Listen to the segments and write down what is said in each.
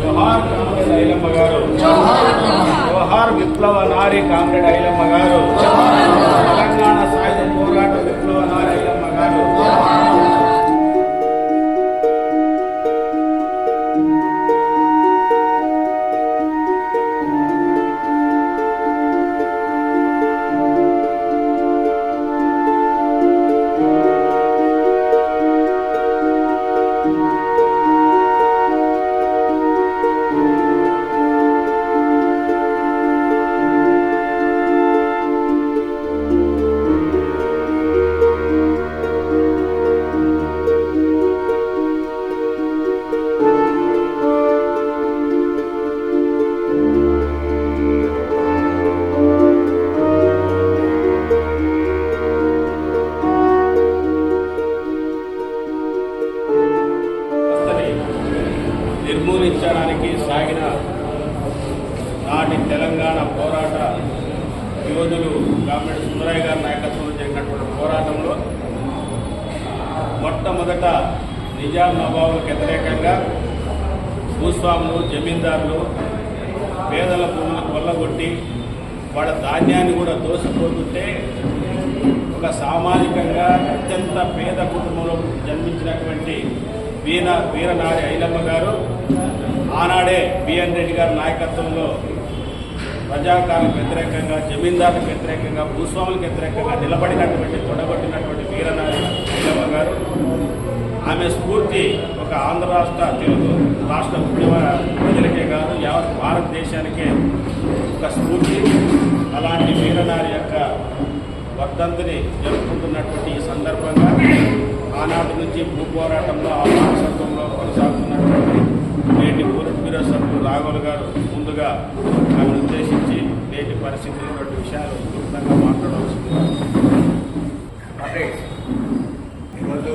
జోహార్ comrade Ailamma గారు జోహార్ విప్లవ నారి comrade Ailamma గారు మొదట నిజాం నవాబులకు వ్యతిరేకంగా భూస్వాములు జమీందారులు పేదల భూములు కొల్లగొట్టి వాళ్ళ ధాన్యాన్ని కూడా దోసిపోతుంటే ఒక సామాజికంగా అత్యంత పేద కుటుంబంలో జన్మించినటువంటి వీర వీరనారి ఐలమ్మ గారు ఆనాడే బిఎన్ రెడ్డి గారి నాయకత్వంలో ప్రజాకాలకు వ్యతిరేకంగా జమీందారులకు వ్యతిరేకంగా భూస్వాములకు వ్యతిరేకంగా నిలబడినటువంటి తొడగొట్టినటువంటి వీరనారి ఐలమ్మ గారు. ఆమె స్ఫూర్తి ఒక ఆంధ్ర రాష్ట్ర తెలుగు రాష్ట్ర ఉద్యమ ప్రజలకే కాదు యావత్ భారతదేశానికే ఒక స్ఫూర్తి. అలాంటి వీరనారి యొక్క వర్ధంతిని జరుపుకుంటున్నటువంటి ఈ సందర్భంగా ఆనాటి నుంచి భూ పోరాటంలో ఆ వారసత్వంలో కొనసాగుతున్నటువంటి నేటి పూర్తి సభ్యులు రాఘవులు గారు ముందుగా ఆమెను ఉద్దేశించి నేటి పరిస్థితులు విషయాలు క్లుప్తంగా మాట్లాడవలసింది అంటే ఈరోజు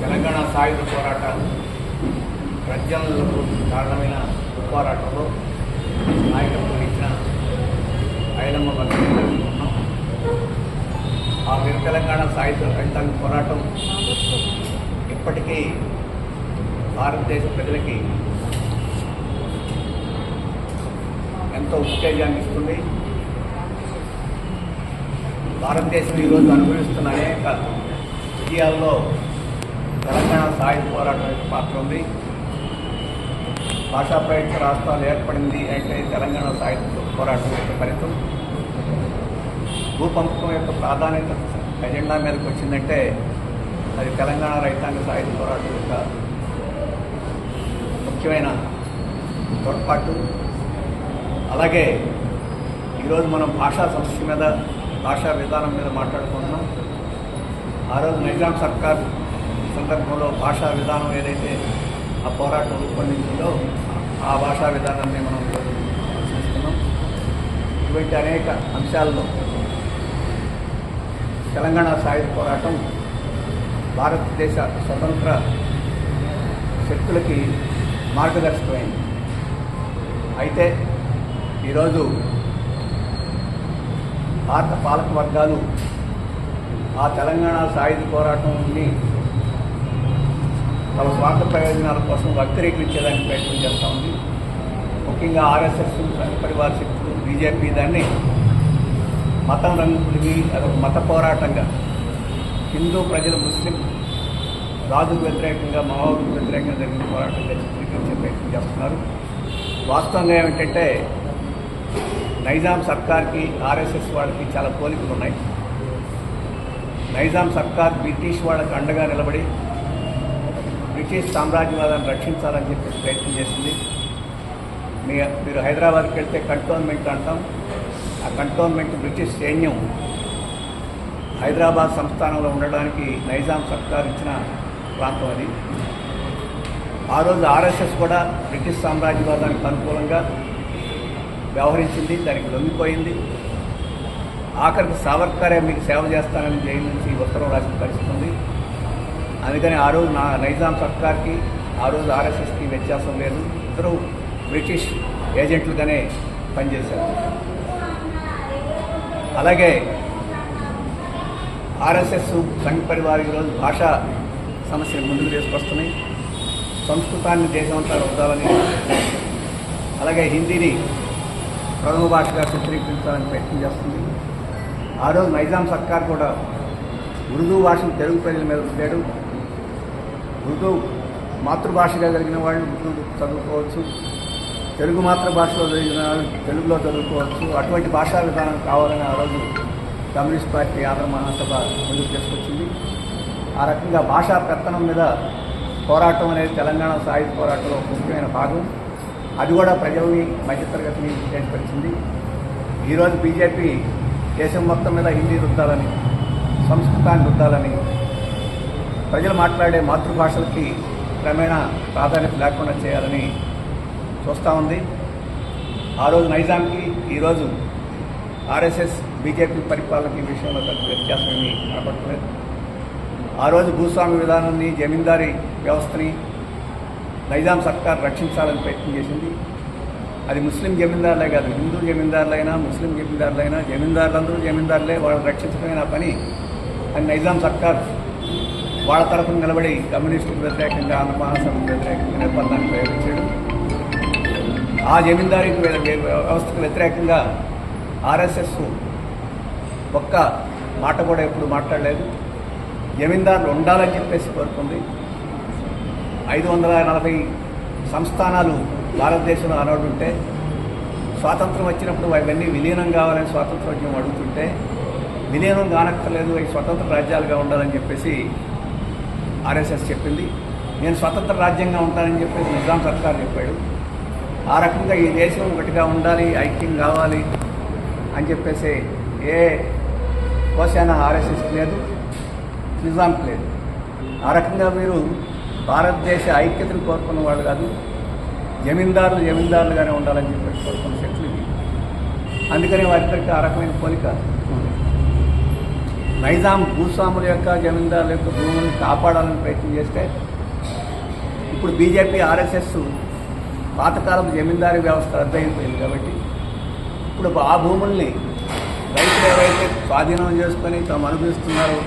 తెలంగాణ సాయుధ పోరాట ప్రజ్ఞలకు కారణమైన పోరాటంలో నాయకత్వం ఇచ్చిన ఐలమ్మ వర్గం ఆ వీర తెలంగాణ సాహిత్య రైతాంగ పోరాటం ఇప్పటికీ భారతదేశ ప్రజలకి ఎంతో ఉత్తేజాన్ని ఇస్తుంది. భారతదేశం ఈరోజు అనుభవిస్తున్న అనేక విజయాల్లో తెలంగాణ సాయుధ పోరాటం పాత్ర ఉంది. భాషా ప్రయుక్త రాష్ట్రాలు ఏర్పడింది అంటే తెలంగాణ సాహిత్య పోరాటం యొక్క ఫలితం భూపంపకం యొక్క ప్రాధాన్యత ఎజెండా మీదకి వచ్చిందంటే అది తెలంగాణ రైతాంగ సాహిత్య పోరాటం యొక్క ముఖ్యమైన తోడ్పాటు. అలాగే ఈరోజు మనం భాషా సమస్య మీద భాషా విధానం మీద మాట్లాడుకుంటున్నాం. ఆ రోజు నిజాం సర్కార్ సందర్భంలో భాషా విధానం ఏదైతే ఆ పోరాటం రూపొందించడంలో ఆ భాషా విధానాన్ని మనం చూస్తున్నాం ఇటువంటి అనేక అంశాల్లో తెలంగాణ సాయుధ పోరాటం భారతదేశ స్వతంత్ర శక్తులకి మార్గదర్శకమైంది. అయితే ఈరోజు భారత పాలక వర్గాలు ఆ తెలంగాణ సాయుధ పోరాటంని తమ స్వార్థ ప్రయోజనాల కోసం వక్రీకరించేదానికి ప్రయత్నం చేస్తూ ఉంది. ముఖ్యంగా ఆర్ఎస్ఎస్ పరివార శక్తులు బీజేపీ దాన్ని మతం రంగు అదొక మత పోరాటంగా హిందూ ప్రజలు ముస్లిం రాజుకు వ్యతిరేకంగా మావోకు వ్యతిరేకంగా జరిగిన పోరాటంగా చిత్రీకరించే ప్రయత్నం చేస్తున్నారు. వాస్తవంగా ఏమిటంటే నైజాం సర్కార్కి ఆర్ఎస్ఎస్ వాళ్ళకి చాలా పోలికలు ఉన్నాయి నైజాం సర్కార్ బ్రిటిష్ వాళ్ళకి అండగా నిలబడి బ్రిటిష్ సామ్రాజ్యవాదాన్ని రక్షించాలని చెప్పి ప్రయత్నం చేసింది. మీ మీరు హైదరాబాద్కి వెళ్తే కంటోన్మెంట్ అంటాం. ఆ కంటోన్మెంట్ బ్రిటిష్ సైన్యం హైదరాబాద్ సంస్థానంలో ఉండడానికి నైజాం సర్కార్ ఇచ్చిన ప్రాంతం అది. ఆ రోజు ఆర్ఎస్ఎస్ కూడా బ్రిటిష్ సామ్రాజ్యవాదానికి అనుకూలంగా వ్యవహరించింది దానికి లొంగిపోయింది. ఆఖరికి సావర్కరే మీకు సేవ చేస్తానని జైలు నుంచి ఉత్తరం రాసిన పరిస్థితి ఉంది. అందుకని ఆ రోజు నా నైజాం సర్కార్కి ఆ రోజు ఆర్ఎస్ఎస్కి వ్యత్యాసం లేదు. ఇద్దరు బ్రిటిష్ ఏజెంట్లుగానే పనిచేశారు. అలాగే ఆర్ఎస్ఎస్ సంఘ పరివార్ ఈరోజు భాషా సమస్యను ముందుకు తీసుకొస్తున్నాయి. సంస్కృతాన్ని దేశమంతా రుద్దాలని అలాగే హిందీని ప్రథమ భాషగా చిత్రీకరించాలని ప్రయత్నం చేస్తుంది. ఆ రోజు నైజాం సర్కార్ కూడా ఉర్దూ భాషను తెలుగు ప్రజల మీద రుద్దాడు ఉర్దూ మాతృభాషగా కలిగిన వాళ్ళు ఉర్దూ చదువుకోవచ్చు తెలుగు మాతృభాషలో జరిగిన తెలుగులో చదువుకోవచ్చు అటువంటి భాషా విధానం కావాలని ఆ రోజు కమ్యూనిస్ట్ పార్టీ ఆంధ్ర మహాసభ ముందుకు తీసుకొచ్చింది. ఆ రకంగా భాషా పెత్తనం మీద పోరాటం అనేది తెలంగాణ సాహిత్య పోరాటంలో ముఖ్యమైన భాగం. అది కూడా ప్రజల్ని మధ్యతరగతిని ఉత్తేజపరిచింది ఈరోజు బీజేపీ దేశం మొత్తం మీద హిందీ రుద్దాలని సంస్కృతాన్ని రుద్దాలని ప్రజలు మాట్లాడే మాతృభాషలకి క్రమేణా ప్రాధాన్యత లేకుండా చేయాలని చూస్తూ ఉంది. ఆ రోజు నైజాంకి ఈరోజు ఆర్ఎస్ఎస్ బీజేపీ పరిపాలనకి ఈ విషయంలో పెద్ద వ్యత్యాసం ఏమీ కనపడలేదు. ఆ రోజు భూస్వామి విధానాన్ని జమీందారీ వ్యవస్థని నైజాం సర్కార్ రక్షించాలని ప్రయత్నం చేసింది. అది ముస్లిం జమీందారులే కాదు హిందూ జమీందారులైనా ముస్లిం జమీందారులైనా జమీందారులందరూ జమీందారులే వాళ్ళని రక్షించడమే నా పని అని నైజాం సర్కార్ వాళ్ళ తరఫున నిలబడి కమ్యూనిస్టుకు వ్యతిరేకంగా ఆంధ్ర వ్యతిరేకంగా నిర్బంధాన్ని ప్రయోగించాడు ఆ జమీందారీ వ్యవస్థకు వ్యతిరేకంగా ఆర్ఎస్ఎస్ ఒక్క మాట కూడా ఎప్పుడు మాట్లాడలేదు. జమీందారులు ఉండాలని చెప్పేసి కోరుకుంది. ఐదు వందల నలభై సంస్థానాలు భారతదేశంలో ఆనాడు స్వాతంత్రం వచ్చినప్పుడు అవన్నీ విలీనం కావాలని స్వాతంత్రోద్యమం అడుగుతుంటే విలీనం కానక్కర్లేదు అవి స్వతంత్ర రాజ్యాలుగా ఉండాలని చెప్పేసి ఆర్ఎస్ఎస్ చెప్పింది. నేను స్వతంత్ర రాజ్యంగా ఉంటానని చెప్పేసి నిజాం సర్కార్ చెప్పాడు. ఆ రకంగా ఈ దేశం ఒకటిగా ఉండాలి ఐక్యం కావాలి అని చెప్పేసి ఏ కోశాన ఆర్ఎస్ఎస్ లేదు నిజాంకి లేదు. ఆ రకంగా మీరు భారతదేశ ఐక్యతను కోరుకున్న వాళ్ళు కాదు జమీందారులు జమీందారులుగానే ఉండాలని చెప్పేసి కోరుకున్న శక్తులు అందుకని వారిద్దరికి ఆ రకమైన పోలిక నైజాం భూస్వాముల యొక్క జమీందారుల యొక్క భూములను కాపాడాలని ప్రయత్నం చేస్తే ఇప్పుడు బీజేపీ ఆర్ఎస్ఎస్ పాతకాలపు జమీందారీ వ్యవస్థ రద్దయిపోయింది కాబట్టి ఇప్పుడు ఆ భూముల్ని రైతులు ఎవరైతే స్వాధీనం చేసుకొని తాము అనుభవిస్తున్నారో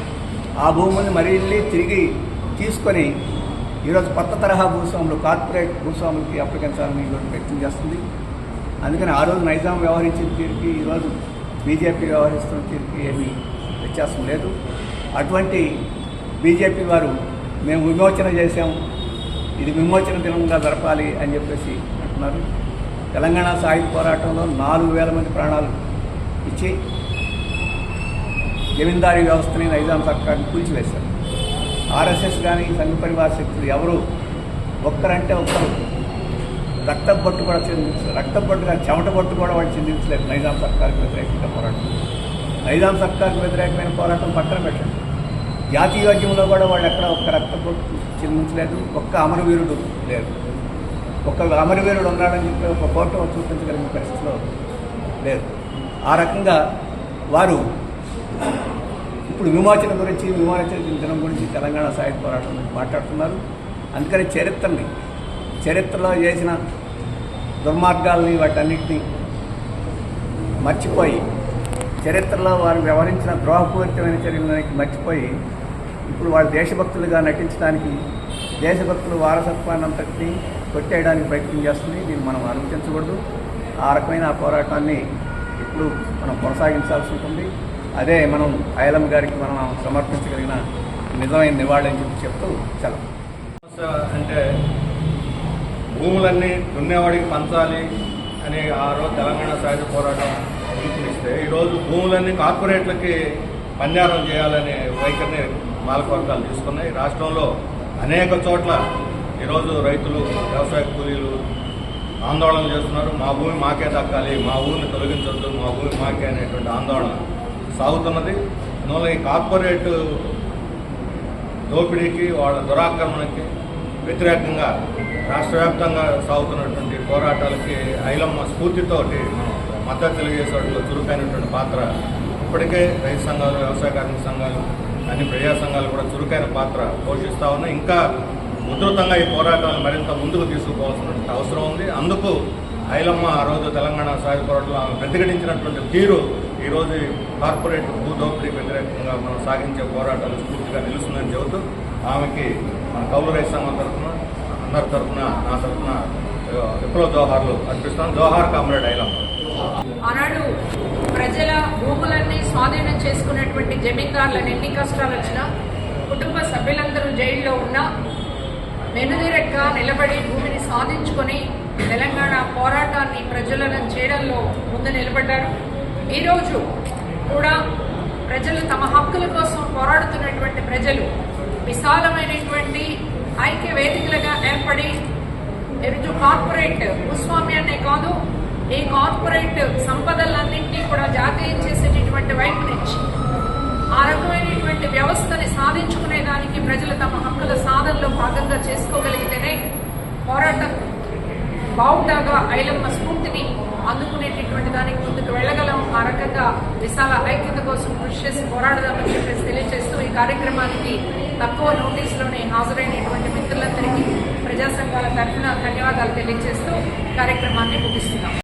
ఆ భూముల్ని మరీ తిరిగి తీసుకొని ఈరోజు కొత్త తరహా భూస్వాములు కార్పొరేట్ భూస్వాములకి అప్పగించాలని ఈరోజు ప్రయత్నం చేస్తుంది. అందుకని ఆ రోజు నైజాం వ్యవహరించిన తీరుకి ఈరోజు బీజేపీ వ్యవహరిస్తున్న తీరుకి ఏమీ వ్యత్యాసం లేదు. అటువంటి బీజేపీ వారు మేము విమోచన చేశాం. ఇది విమోచన దినంగా జరపాలి అని చెప్పేసి అంటున్నారు. తెలంగాణ సాయుధ పోరాటంలో నాలుగు వేల మంది ప్రాణాలు ఇచ్చి జమీందారీ వ్యవస్థని నైజాం సర్కార్ని కూల్చివేశారు. ఆర్ఎస్ఎస్ కానీ సంఘ పరివార శక్తులు ఎవరు ఒక్కరంటే ఒక్కరు రక్త బొట్టు కూడా చెందించలేదు రక్త బొట్టు కానీ చెమట బొట్టు కూడా వాళ్ళు చెందించలేదు నైజాం సర్కార్కి వ్యతిరేకంగా పోరాటం. నైజాం సర్కార్కు వ్యతిరేకమైన పోరాటం పక్కన పెట్టండి. జాతీయోద్యమంలో కూడా వాళ్ళు ఎక్కడ ఒక్క రక్తపోటు చెందించలేదు ఒక్క అమరవీరుడు లేరు ఒక్క అమరవీరుడు ఉన్నాడని చెప్పి ఒక ఫోటో చూపించగలిగిన పరిస్థితిలో లేదు ఆ రకంగా వారు ఇప్పుడు విమోచన గురించి విమోచన దినం గురించి తెలంగాణ సాహిత్య పోరాటం గురించి మాట్లాడుతున్నారు. అందుకని చరిత్రని చరిత్రలో చేసిన దుర్మార్గాల్ని వాటన్నిటిని మర్చిపోయి చరిత్రలో వారు వ్యవహరించిన ద్రోహపూరితమైన చర్యలకి మర్చిపోయి ఇప్పుడు వాళ్ళు దేశభక్తులుగా నటించడానికి దేశభక్తుల వారసత్వాన్ని అంతటిని కొట్టేయడానికి ప్రయత్నం చేస్తుంది. దీన్ని మనం అనుమతించకూడదు ఆ రకమైన పోరాటాన్ని ఇప్పుడు మనం కొనసాగించాల్సి ఉంటుంది. అదే మనం ఐలమ్మ గారికి మనం సమర్పించగలిగిన నిజమైన నివాళి అని చెప్పి చెప్తూ చాలా అంటే భూములన్నీ దున్నేవాడికి పంచాలి అనే ఆ రోజు తెలంగాణ సాయుధ పోరాటం పిలుపునిస్తే ఈరోజు భూములన్నీ కార్పొరేట్లకి పన్యారం చేయాలనే వైఖరిని పాలకవర్గాలు తీసుకున్నాయి. రాష్ట్రంలో అనేక చోట్ల ఈరోజు రైతులు వ్యవసాయ కూలీలు ఆందోళన చేస్తున్నారు. మా భూమి మాకే దక్కాలి మా ఊరిని తొలగించొద్దు మా భూమి మాకే అనేటువంటి ఆందోళన సాగుతున్నది. అందువల్ల ఈ కార్పొరేట్ దోపిడీకి వాళ్ళ దురాక్రమణకి వ్యతిరేకంగా రాష్ట్ర వ్యాప్తంగా సాగుతున్నటువంటి పోరాటాలకి ఐలమ్మ స్ఫూర్తితోటి మద్దతు మద్దతు తెలియజేసేవాటిలో చురుకైనటువంటి పాత్ర ఇప్పటికే రైతు సంఘాలు వ్యవసాయ కార్మిక సంఘాలు అన్ని ప్రజా సంఘాలు కూడా చురుకైన పాత్ర పోషిస్తూ ఉన్నాయి. ఇంకా ఉధృతంగా ఈ పోరాటాలను మరింత ముందుకు తీసుకుపోవాల్సినటువంటి అవసరం ఉంది. అందుకు ఐలమ్మ ఆ రోజు తెలంగాణ సాయుధ పోరాటంలో ఆమె ప్రతిఘటించినటువంటి తీరు ఈరోజు కార్పొరేట్ భూదోపిడీ వ్యతిరేకంగా మనం సాగించే పోరాటాలు స్ఫూర్తిగా నిలుస్తుందని చెబుతూ ఆమెకి మన కౌలు రైతు సంఘం తరఫున అందరి తరఫున నా తరఫున విప్లవ జోహార్లు అర్పిస్తాను జోహార్ కామ్రేడ్ ఐలమ్మ. ఆనాడు ప్రజల భూములన్నీ స్వాధీనం చేసుకున్నటువంటి జమీందారులను ఎన్ని కష్టాలు వచ్చినా కుటుంబ సభ్యులందరూ జైల్లో ఉన్నా వెనుదిరక్క నిలబడి భూమిని సాధించుకొని తెలంగాణ పోరాటాన్ని ప్రజలను చేయడంలో ముందు నిలబడ్డారు. ఈరోజు కూడా ప్రజలు తమ హక్కుల కోసం పోరాడుతున్నటువంటి ప్రజలు విశాలమైనటువంటి ఐక్య వేదికలుగా ఏర్పడి ఈరోజు కార్పొరేట్ భూస్వామ్యాన్నే కాదు ఈ కార్పొరేట్ సంపదలన్నింటినీ కూడా జాతీయం చేసేటటువంటి వైపు నుంచి ఆ రకమైనటువంటి వ్యవస్థని సాధించుకునే దానికి ప్రజలు తమ హక్కుల సాధనలో భాగంగా చేసుకోగలిగితేనే పోరాటం బావుటాగా ఐలమ్మ స్ఫూర్తిని అందుకునేటటువంటి దానికి ముందుకు వెళ్ళగలం. ఆ రకంగా విశాల ఐక్యత కోసం కృషి చేసి పోరాడదామని చెప్పేసి తెలియజేస్తూ ఈ కార్యక్రమానికి తక్కువ నోటీసులోనే హాజరైనటువంటి మిత్రులందరికీ ప్రజా సంఘాల తరఫున ధన్యవాదాలు తెలియజేస్తూ కార్యక్రమాన్ని ముగిస్తున్నాం.